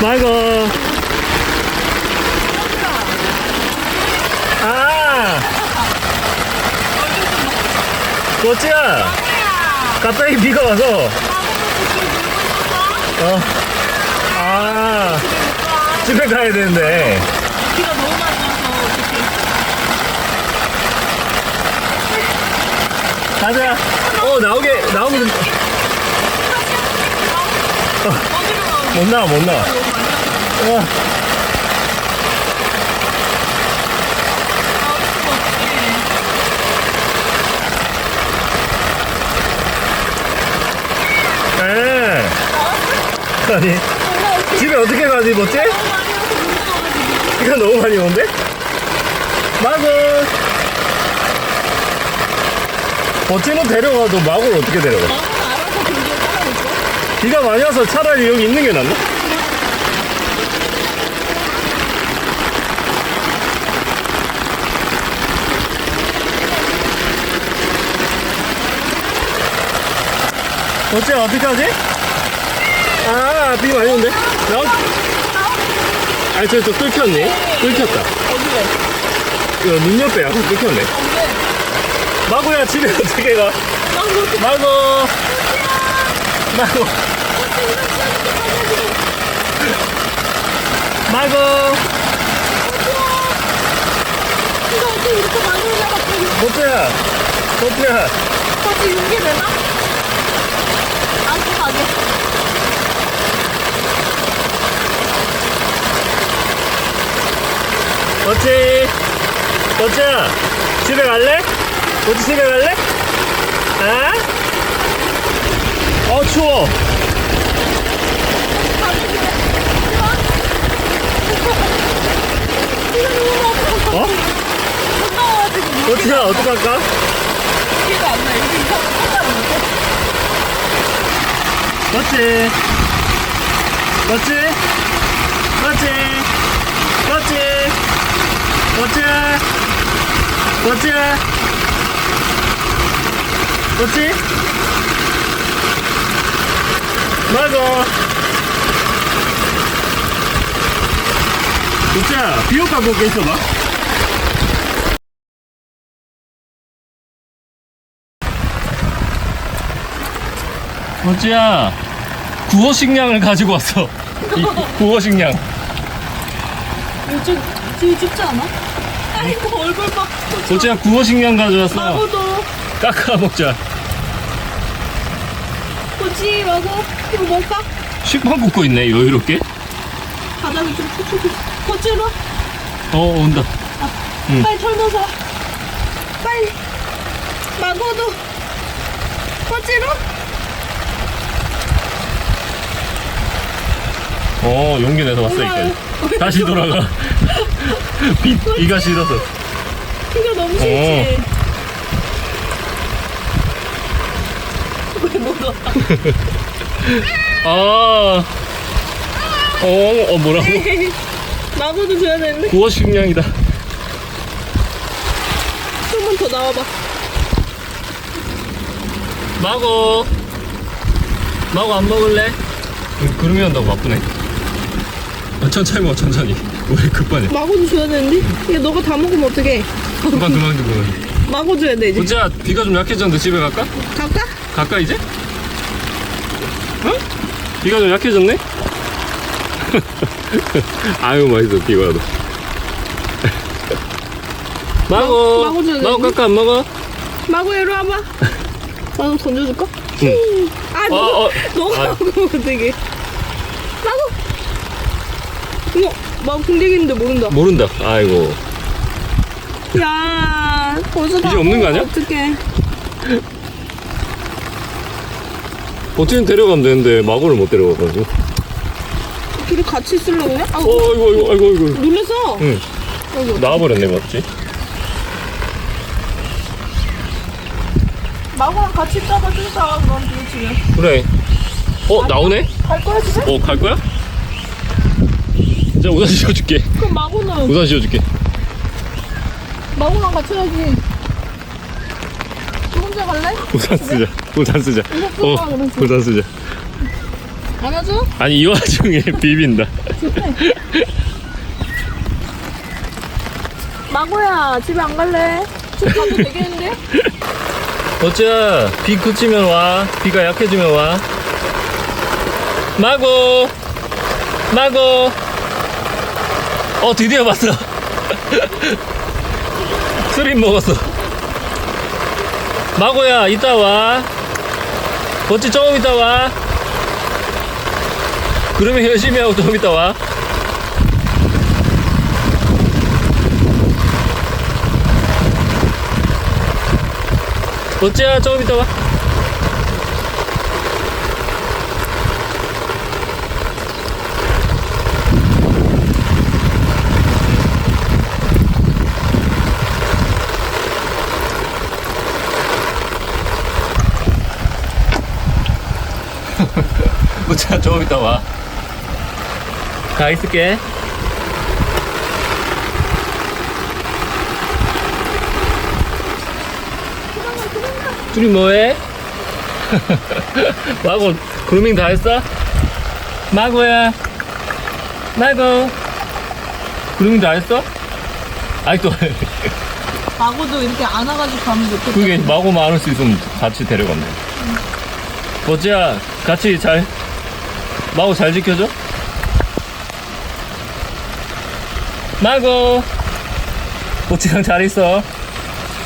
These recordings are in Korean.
말고. 아! 꼬치야! 갑자기 비가 와서. 어. 아. 집에 가야 되는데. 비가 너무 많이 와서 어떡해. 가자. 어, 나오게, 나오면 좀- 가고 못 나와, 못 나와. 에. 아니, 집에 어떻게 가지, 뭐지? 비가 너무 많이 오는데? 마굴! 버티는 데려가도 마굴 어떻게 데려가? 비가 많이 와서 차라리 여기 있는 게 낫나? 어째 어떡하지? 아, 비 많이 오는데? 나 아니, 저, 저 뚫혔네? 뚫혔다. 어디래? 이거 눈 옆에 약간 뚫혔네. 마구야, 집에 어떻게 가? 어떻게 마구! 마구! 마구! 이거 어떻게 이렇게 많이 올라 갑자기 호트야! 호트야! 같이 용기 내나? 가게. 호치! 호치야! 집에 갈래? 호치 집에 갈래? 아? 어, 추워! 어? 못 나와가지고 호치야, 어떡할까? 용기가 안 나. 여기 이상 상관없는데? 호치! 호치! 호치! 호치! 호치! 호치! 호치! 맞아! 호치야, 비옷 갖고 있어봐. 호치야, 구호 식량을 가지고 왔어. 이 구호 식량. 요즘 되게 춥지 않아? 아이고 얼굴 막 도대체 구워 식량 가져왔어. 마고도 깎아 먹자. 뭐지 마고 이거 뭘까? 식빵 굽고 있네, 여유롭게. 바닥이 좀 촉촉해 거칠어? 어, 온다. 응. 빨리 털면서 와. 빨리 마고도 거칠어? 어, 용기 내서 왔어, 이제. 다시 돌아가. 비, 비가 싫어서. 이거 너무 싫지? 왜못 와? 아. 어, 어, 뭐라고? 마고도 줘야 되는데 구워 식량이다. 조금만 더 나와봐 마고. 마고 안 먹을래? 음, 구름이 온다고 바쁘네. 아, 천천히 먹어, 천천히. 왜 급하냐? 마고도 줘야 되는데? 이거 너가 다 먹으면 어떡해 그만, 그만, 그만. 마고 줘야 돼 이제 진짜 비가 좀 약해졌는데 집에 갈까? 갈까? 갈까 이제? 어? 비가 좀 약해졌네? 아유 맛있어 비가도 마고 마고 줘야? 깎아 안 먹어? 마고 이리 와봐 나도 던져줄까? 응. 아 어, 너, 어. 너가 아. 먹으면 어떡해 마고 이거 마고 공격인데 모른다 모른다 아이고 야 벌써 다 이제 없는 거 아니야? 어떡해 어찌는 데려가면 되는데 마고를 못 데려가가지고 둘이 같이 있으려고 그래? 아 어 아이고 아이고 아이고 아이고 놀랬어 응 아이고. 나와버렸네 맞지? 마고랑 같이 쫄다 그럼 둘이 지금 그래 어 나오네? 갈 거야 집에? 어갈 거야? 자 우산 씌워줄게. 그럼 마고는 우산 씌워줄게. 마고랑 같이 가야지. 너 혼자 갈래? 우산 쓰자. 우산 쓰자. 어 그러지. 우산 쓰자. 안아줘? 아니 이 와중에 비빈다. 마고야 집에 안 갈래? 집 가도 되겠는데? 어찌야 비 그치면 와. 비가 약해지면 와. 마고 마고 어 드디어 봤어. 술임 먹었어. 마고야 이따 와. 어찌 조금 이따 와. 그러면 열심히 하고 좀 이따 와. 어찌야 조금 이따 와 어찌야 조금 이따 와 가 있을게 둘이 뭐해? 마고 그루밍 다 했어? 마고야 마고 그루밍 다 했어? 아직도 마고도 이렇게 안아가지고 가면 좋겠다. 그게 마고만 안을 수 있으면 같이 데려간대 버지야 같이 잘 마고 잘 지켜줘 마고 버지랑 잘 있어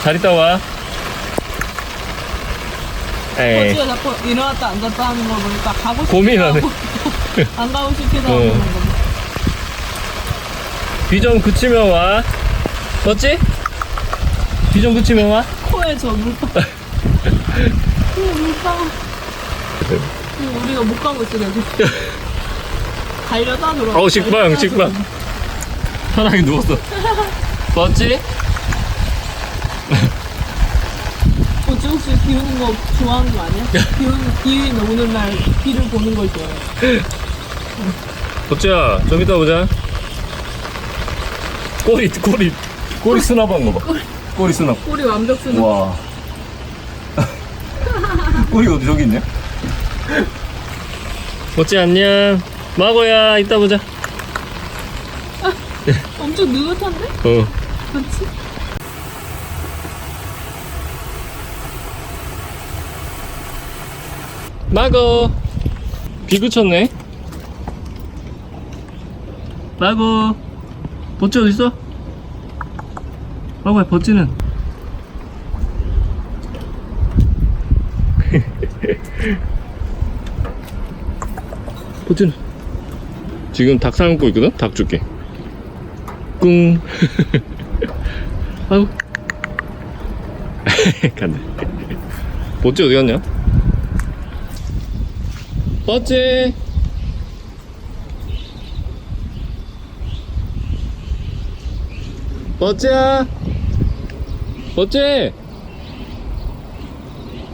잘 있다 와 에이 버지가 자꾸 일어났다 앉았다 하는 거 보니까 가고 싶기도 고민하네. 하고 안 가고 싶기도 하고 어. 그런 거. 비좀 그치면 와 맞지? 비좀 그치면 와 코에 저 물방. 코에 물방. 지금 우리가 못 가고 있어 계속. 달려다 들어. 어우 식빵 식빵 편하게 누웠어 맞지? 어찌 혹시 비 오는 거 좋아하는 거 아니야? 비 오는 비 오는 날 비를 보는 걸 좋아해. 어찌야 좀 이따 보자 꼬리 꼬리 꼬리 수납한 거봐 꼬리 수납 꼬리 완벽 쓰는. 와 꼬리가 어디 저기 있냐? 어찌 안녕. 마고야 이따 보자. 엄청 느긋한데? 어. 그렇지? 마고. 비 그쳤네. 마고. 버찌 어딨어? 마고야 버찌는 버찌는 지금 닭 삶고 있거든? 닭 줄게. 꿍. 아이고. 간다 버찌 어디 갔냐? 버찌 버찌야! 버찌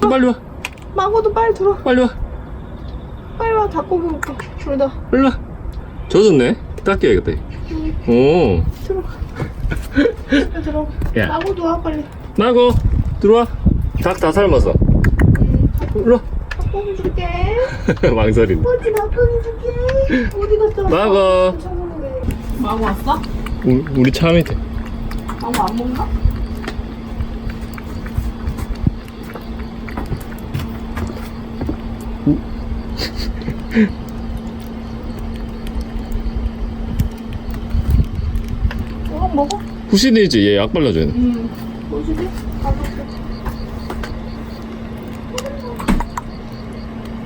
빨리 와. 마고도 빨리 들어. 빨리 와 빨리 와. 닭고기 먹게. 둘 다. 빨리 와 젖었네 닦여야겠다 오 들어가. 들어가. 야. 마고도 와 빨리. 마고 들어와 닭 다 삶았어 일로 닭고기 줄게. 와 망설이네 어디 닭고기 줄게. 어디 갔다 왔어? 마고 마고 왔어? 우리, 우리 차 밑에 마고 안 먹나? 이거 먹어? 후시디지 얘약 발라줘야 돼 응. 뭐지지? 가볼게.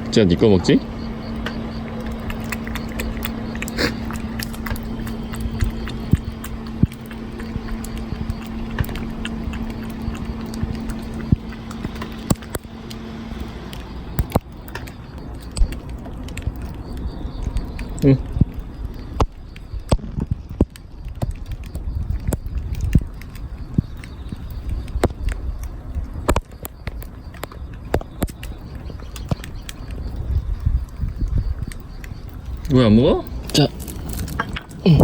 진짜 니꺼 먹지? 왜 안 먹어? 자. 예.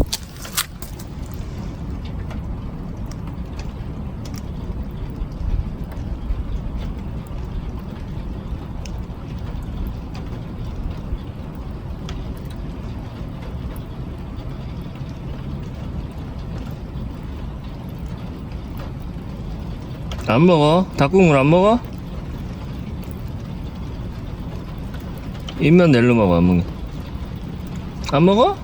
안 먹어? 닭국물 안 먹어? 입면 내려 먹어 안 먹어 안 먹어?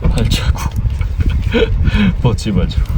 발자국 벗지 말자고